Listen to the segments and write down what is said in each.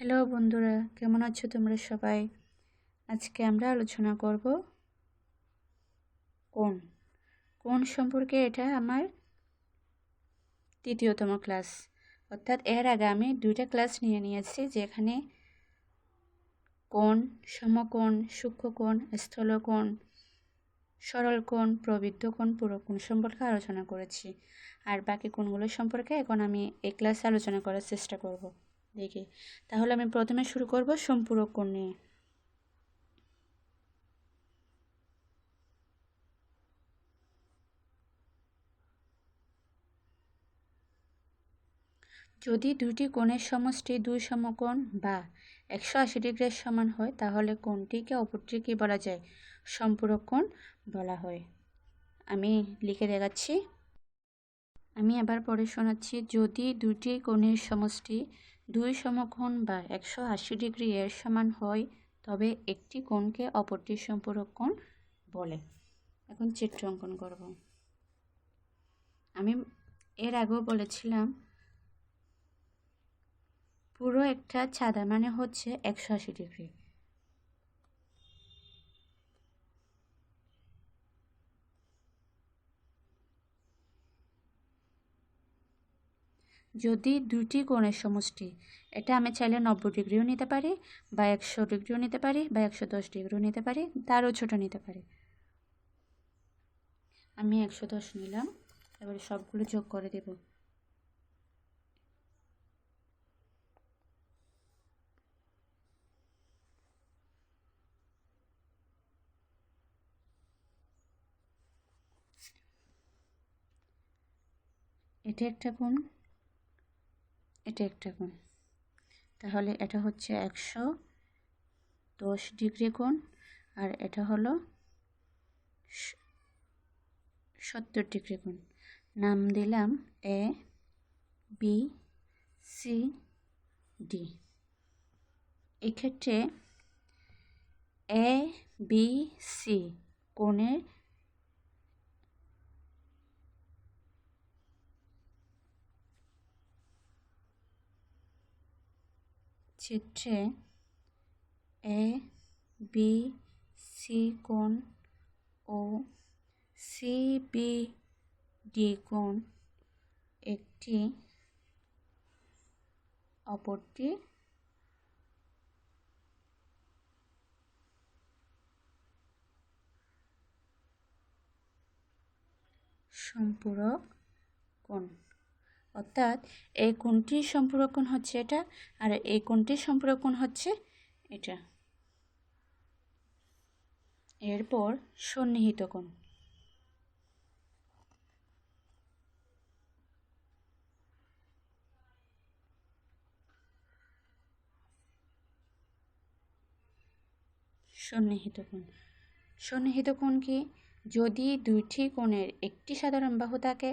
Hello বন্ধুরা, কেমন আছো তোমরা সবাই? আজকে আমরা আলোচনা করব কোন। কোন সম্পর্কে এটা আমার তৃতীয়তম ক্লাস। অর্থাৎ এর আগে আমি দুইটা ক্লাস নিয়ে নিয়েছি যেখানে কোন, সমকোণ, সূক্ষ্মকোণ, স্থলকোণ সরল কোণ প্রবৃদ্ধ কোণ পুরোকোণ সম্পর্কে আলোচনা করেছি। আর বাকি কোণগুলো সম্পর্কে এখন আমি এই ক্লাসে আলোচনা করার চেষ্টা করব। দেখি। তাহলে আমি প্রথমে শুরু করব সম্পূরক কোণ নিয়ে যদি দুটি কোণের সমষ্টি দুই সমকোণ বা একশো আশি ডিগ্রির সমান হয়, তাহলে কোণটিকে অপরটিকে বলা যায়? সম্পূরক কোণ বলা হয়। আমি লিখে দেখাচ্ছি। আমি আবার পরে শোনাচ্ছি, যদি দুটি কোণের সমষ্টি দুই সমকোণ বা একশো আশি ডিগ্রি এর সমান হয়, তবে একটি কোণকে অপরটি সম্পূরক কোণ বলে। এখন চিত্র অঙ্কন করব। আমি এর আগেও বলেছিলাম, পুরো একটা ছাদা মানে হচ্ছে একশো আশি ডিগ্রি। যদি দুটি কোণের সমষ্টি, এটা আমি চাইলে নব্বই ডিগ্রিও নিতে পারি, বা একশো ডিগ্রিও নিতে পারি, বা একশো দশ ডিগ্রিও নিতে পারি, তারও ছোটো নিতে পারি। আমি একশো দশ নিলাম, এবারে সবগুলো যোগ করে দেব। এটা একটা কোণ। এটা একটা কোণ তাহলে এটা হচ্ছে একশো দশ ডিগ্রি কোণ আর এটা হলো সত্তর ডিগ্রি কোণ নাম দিলাম এ, বি, সি, ডি। এক্ষেত্রে এ, বি, সি কোণের চিত্রে এ বি সি কোণ ও সি বি ডি কোণ একটি অপরটি সম্পূরক কোণ। অর্থাৎ এই কোণটির সম্পূরক কোণ হচ্ছে এটা আর এই কোণটির সম্পূরক কোণ হচ্ছে এটা। এরপর সন্নিহিত কোণ। সন্নিহিত কোণ। সন্নিহিত কোণ কি? যদি দুইটি কোণের একটি সাধারণ বাহু থাকে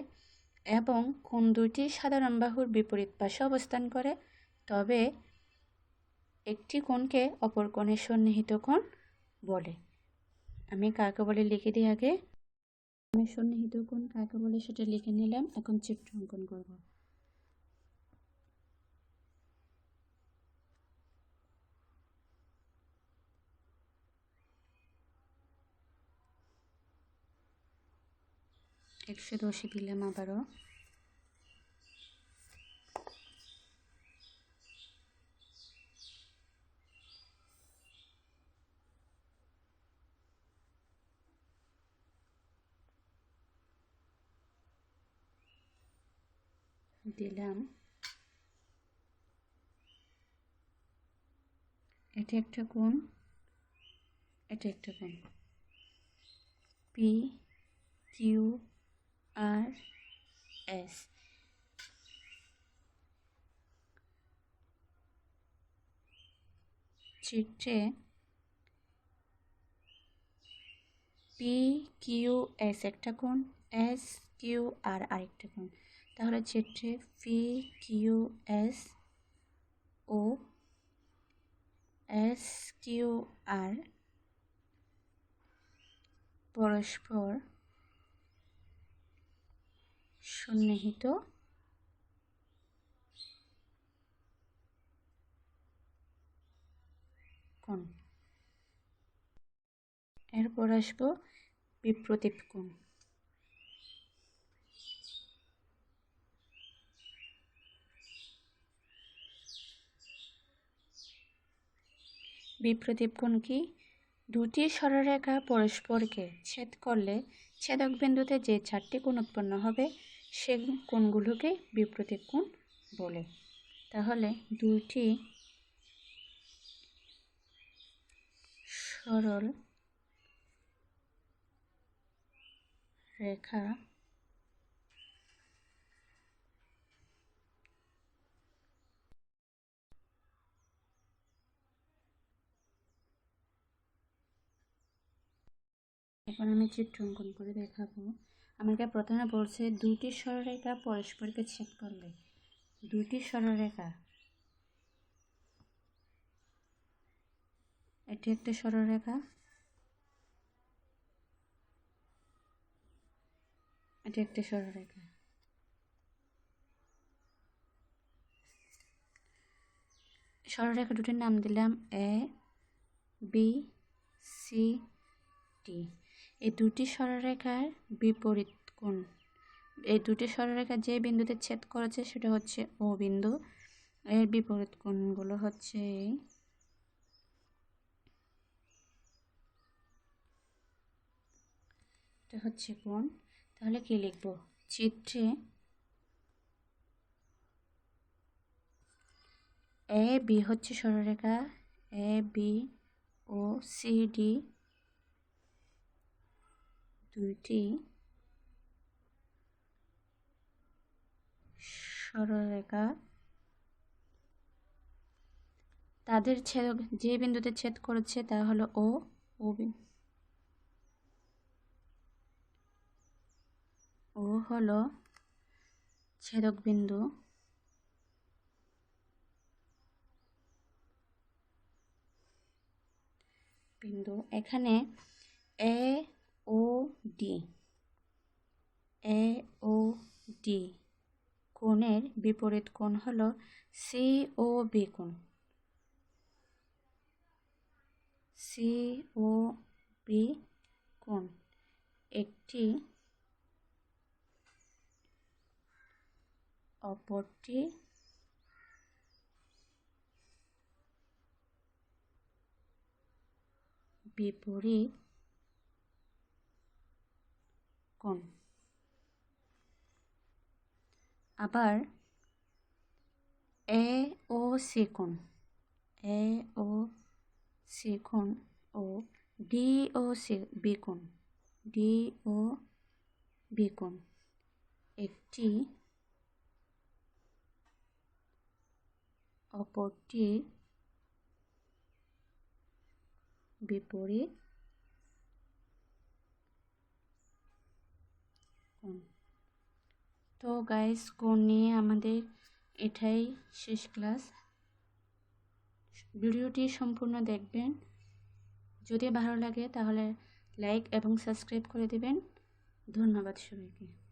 এবং কোন দুইটি সাধারণ বাহুর বিপরীত পাশে অবস্থান করে, তবে একটি কোণকে অপর কোণের সন্নিহিত কোণ বলে। আমি কাকে বলে লিখে দিই আগে? আমি সন্নিহিত কোণ কাকে বলে সেটা লিখে নিলাম। এখন চিত্র অঙ্কন করব। একশো দশে দিলাম আবারও। দিলাম। এটা একটা কোণ এটা একটা কোণ পি কিউ আর এস। চিত্রে পি কিউ এস একটা কোণ এস কিউ আর আরেকটা কোণ। তাহলে চিত্রে পি কিউ এস ও এস কিউ আর পরস্পর সন্নিহিত। কোণ। এরপর আসব বিপ্রদীপ কোণ। বিপ্রদীপ কোণ কি? দুটি সরলরেখা পরস্পরকে ছেদ করলে ছেদক বিন্দুতে যে চারটি কোণ উৎপন্ন হবে সে কোণগুলোকে বিপ্রতীপ কোণ বলে। তাহলে দুইটি সরল রেখা এখন আমি চিত্র অঙ্কন করে দেখাবো। আমাকে প্রথমে বলছে দুটি সরলরেখা পরস্পরকে ছেদ করলে দুটি সরলরেখা এটি একটি সরলরেখা এটি একটি সরলরেখা সরলরেখা দুটির নাম দিলাম এ, বি, সি ডি এই দুটি সরলরেখার বিপরীত কোণ। এই দুটি সরলরেখা যে বিন্দুতে ছেদ করেছে সেটা হচ্ছে ও বিন্দু। এর বিপরীত কোণগুলো হচ্ছে এটা হচ্ছে কোণ। তাহলে কি লিখব? চিত্রে এ বি হচ্ছে সরলরেখা এ বি ও সি ডি দুইটি সরলরেখা। তাদের ছেদ যে বিন্দুতে ছেদ করেছে তা হলো ও ও ও হলো ছেদক বিন্দু। বিন্দু এখানে এ ও ডি এ ও ডি কোণের বিপরীত কোণ হলো সি ও বি কোণ। সি ও বি কোণ। একটি অপরটি বিপরীত কোণ আবার এ ও সি কোণ, এ ও সি কোণ ও ডি ও সি বি কোণ, ডি ও বি কোণ। একটি অপরটি বিপরীত কোণ তো গাইস কোন নিয়ে আমাদের এটাই শেষ ক্লাস ভিডিওটি সম্পূর্ণ দেখবেন। যদি ভালো লাগে তাহলে লাইক এবং সাবস্ক্রাইব করে দেবেন। ধন্যবাদ সবাইকে।